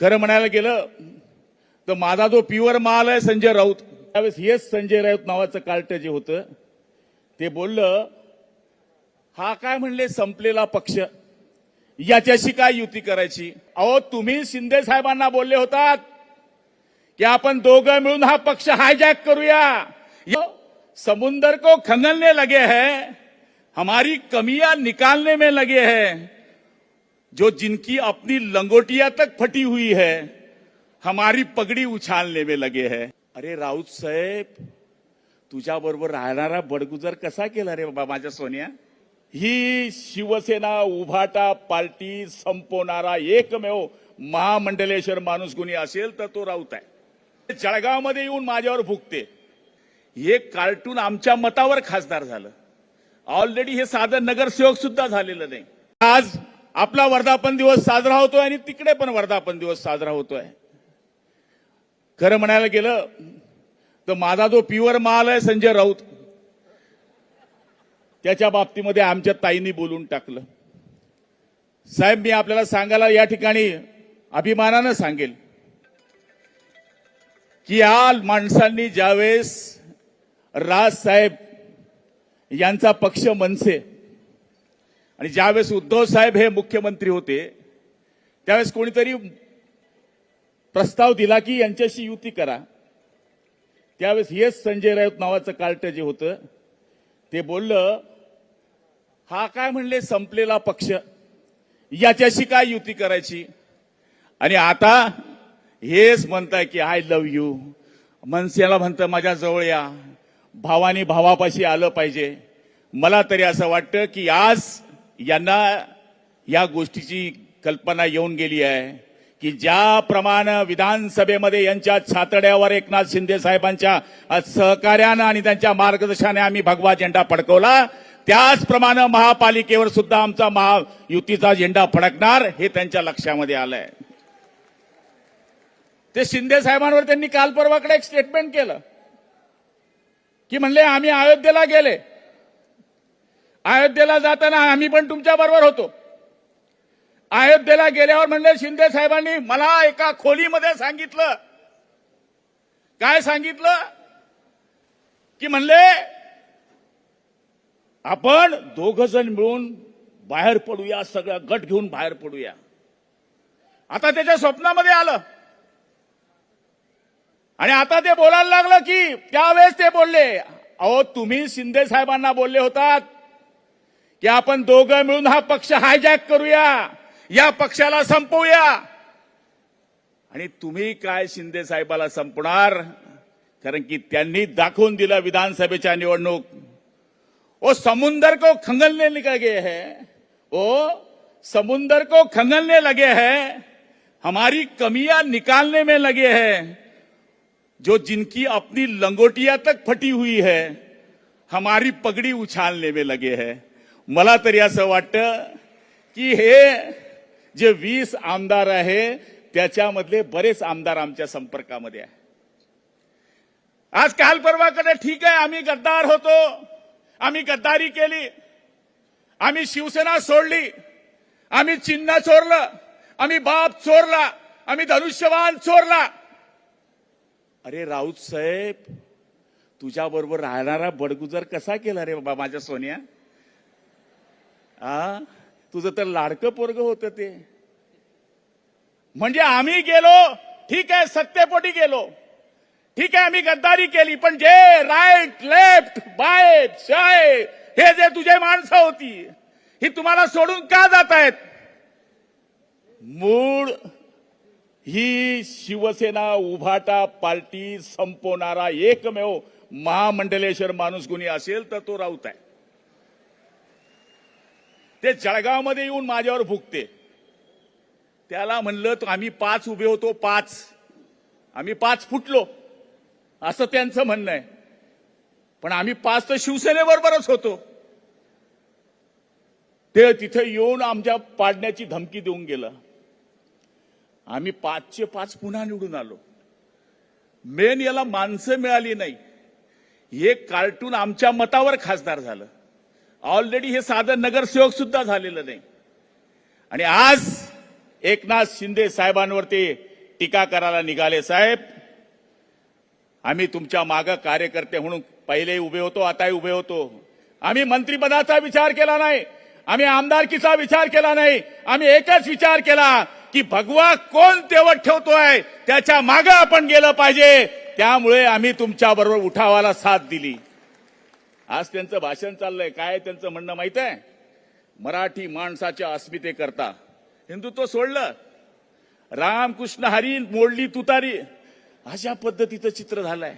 खरं म्हणायला गेलं तर माझा जो प्युअर माल आहे संजय राऊत त्यावेळेस हेच संजय राऊत नावाचं कार्ट जे होतं ते बोललं हा काय म्हणले संपलेला पक्ष याच्याशी काय युती करायची? अहो तुम्ही शिंदे साहेबांना बोलले होतात की आपण दोघं मिळून हा पक्ष हायजॅक करूया. समुंदर को खंगलने लगे है हमारी कमियां निकालने में लगे है. जो जिनकी अपनी लंगोटिया तक फटी हुई है हमारी पगड़ी उछालने में लगे है। अरे राऊत साहेब तुझ्या बरोबर राहणारा बडगुजर कसा केला रे बाबा माझ्या सोन्या? ही शिवसेना उभाटा पार्टी संपवणारा एकमेव महामंडलेश्वर माणूस कोणी असेल तर तो राऊत आहे. जळगावमध्ये येऊन माझ्यावर भुकते हे कार्टून आमच्या मतावर खासदार झालं. ऑलरेडी हे साधं नगरसेवक सुद्धा झालेलं नाही. आज आपला वर्धापन दिवस साजरा होतोय आणि तिकडे पण वर्धापन दिवस साजरा होतोय. खरं म्हणायला गेलं तर माझा जो प्युअर माल आहे संजय राऊत त्याच्या बाबतीमध्ये आमच्या ताईंनी बोलून टाकलं. साहेब मी आपल्याला सांगायला या ठिकाणी अभिमानानं सांगेल की या माणसांनी ज्यावेळेस राज साहेब यांचा पक्ष मनसे आणि ज्यावेळेस उद्धव साहेब हे मुख्यमंत्री होते त्यावेळेस कोणीतरी प्रस्ताव दिला की यांच्याशी युती करा. त्यावेळेस हेच संजय राऊत नावाचं कार्ट जे होतं ते बोललं हा काय म्हणले संपलेला पक्ष. याच्याशी काय युती करायची? आणि आता हेच म्हणताय की आय लव्ह यू मनसेला म्हणतं माझ्या जवळ या. भावानी भावापाशी आलं पाहिजे. मला तरी असं वाटतं की आज यांना या गोष्टीची कल्पना येऊन गेली आहे की ज्याप्रमाणे विधानसभेमध्ये यांच्या छातड्यावर एकनाथ शिंदे साहेबांच्या सहकार्यानं आणि त्यांच्या मार्गदर्शनाने आम्ही भगवा झेंडा फडकवला त्याचप्रमाणे महापालिकेवर सुद्धा आमचा महायुतीचा झेंडा फडकणार हे त्यांच्या लक्षामध्ये आलंय. ते शिंदे साहेबांवर त्यांनी काल परवाकडे एक स्टेटमेंट केलं की म्हणले आम्ही अयोध्येला गेले अयोध्येला जाताना आम्ही पण तुमच्या बरोबर होतो. अयोध्येला गेल्यावर म्हणले शिंदे साहेबांनी मला एका खोलीमध्ये सांगितलं. काय सांगितलं? की म्हणले आपण दोघ जण मिळून बाहेर पडूया सगळं गट घेऊन बाहेर पडूया. आता त्याच्या स्वप्नामध्ये आलं. आणि आता ते बोलायला लागलं की त्यावेळेस ते बोलले अहो तुम्ही शिंदे साहेबांना बोलले होतात की दोघं मिळून हा पक्ष हायजॅक करूया. या पक्षाला संपवूया. आणि तुम्ही काय शिंदे साहेबाला संपणार? कारण की दाखवून दिलं विधानसभेच्या निवडणूक. ओ, समुंदर को खंगलने लगे है हैं. ओ, समुंदर को खंगलने लगे हैं. हमारी कमियाँ निकालने में लगे हैं. जो जिनकी अपनी लंगोटिया तक फटी हुई है, हमारी पगड़ी उछालने में लगे हैं. मला तरी असं वाटतं की हे जे वीस आमदार आहे त्याच्यामधले बरेच आमदार आमच्या संपर्कामध्ये आहे. आज काल परवाकडे ठीक आहे आम्ही गद्दार होतो. आम्ही गद्दारी केली. आम्ही शिवसेना सोडली. आम्ही चिन्ह चोरलं. आम्ही बाप चोरला. आम्ही धनुष्यवान चोरला. अरे राऊत साहेब तुझ्या बरोबर राहणारा बडगुजर कसा केला रे बाबा माझ्या सोन्या? आ? तुझं तर लाडकं पोरग होतं ते. म्हणजे आम्ही गेलो ठीक आहे सत्तेपोटी गेलो. ठीक आहे आम्ही गद्दारी केली पण जे राईट लेफ्ट बाय शाय हे जे तुझे माणसं होती ही तुम्हाला सोडून का जात आहेत? मूळ ही शिवसेना उभाटा पार्टी संपवणारा एकमेव महामंडलेश्वर माणूस कोणी असेल तर तो राऊत आहे. ते जळगावमध्ये येऊन माझ्यावर भुकते त्याला म्हणलं तर आम्ही पाच उभे होतो पाच. आम्ही पाच फुटलो. असं त्यांचं म्हणणं आहे. पण आम्ही पाच तर शिवसेनेबरोबरच होतो. ते तिथे येऊन आमच्या पाडण्याची धमकी देऊन गेलं. आम्ही पाचचे पाच पुन्हा निवडून आलो. मेन याला माणसं मिळाली नाही. हे कार्टून आमच्या मतावर खासदार झालं. ऑलरेडी हे साधं नगरसेवक सुद्धा झालेलं नाही. आणि आज एकनाथ शिंदे साहेबांवरती टीका करायला निघाले साहेब. आम्ही तुमच्या मागं कार्यकर्ते म्हणून पहिलेही उभे होतो आताही उभे होतो. आम्ही मंत्रिपदाचा विचार केला नाही. आम्ही आमदारकीचा विचार केला नाही. आम्ही एकच विचार केला की भगवा कोण तेवत ठेवतोय त्याच्या मागं आपण गेलं पाहिजे. त्यामुळे आम्ही तुमच्याबरोबर उठावाला साथ दिली. आज त्यांचं भाषण चाललंय. काय त्यांचं म्हणणं माहीत आहे? मराठी माणसाच्या अस्मितेकरता. हिंदुत्व सोडलं. रामकृष्ण हरी मोडली तुतारी. अशा पद्धतीचं चित्र झालंय.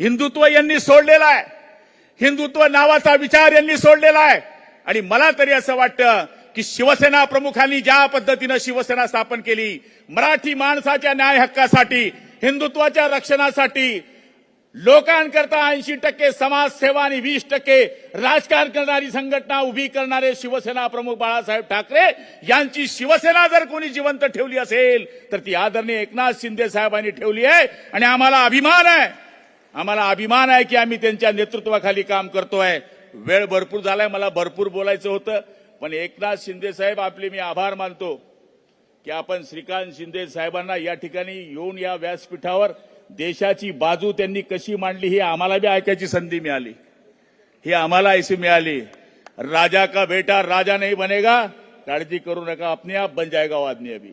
हिंदुत्व यांनी सोडलेलं आहे. हिंदुत्व नावाचा विचार यांनी सोडलेला आहे. आणि मला तरी असं वाटतं की शिवसेना प्रमुखांनी ज्या पद्धतीनं शिवसेना स्थापन केली मराठी माणसाच्या न्याय हक्कासाठी हिंदुत्वाच्या रक्षणासाठी लोकांकरता ऐंशी टक्के समाजसेवा आणि वीस टक्के राजकारण करणारी संघटना उभी करणारे शिवसेना प्रमुख बाळासाहेब ठाकरे यांची शिवसेना जर कोणी जिवंत ठेवली असेल तर ती आदरणीय एकनाथ शिंदे साहेबांनी ठेवली आहे. आणि आम्हाला अभिमान आहे. आम्हाला अभिमान आहे की आम्ही त्यांच्या नेतृत्वाखाली काम करतोय. वेळ भरपूर झालाय मला भरपूर बोलायचं होतं. पण एकनाथ शिंदे साहेब आपले मी आभार मानतो की आपण श्रीकांत शिंदे साहेबांना या ठिकाणी येऊन या व्यासपीठावर देशाची बाजू त्यांनी कशी मांडली ही आम्हाला बी ऐकायची संधी मिळाली. ही आम्हाला ऐसी मिळाली. राजा का बेटा राजा नहीं बनेगा. काळजी करू नका. अपने आप बन जाएगा वो आदमी अभी.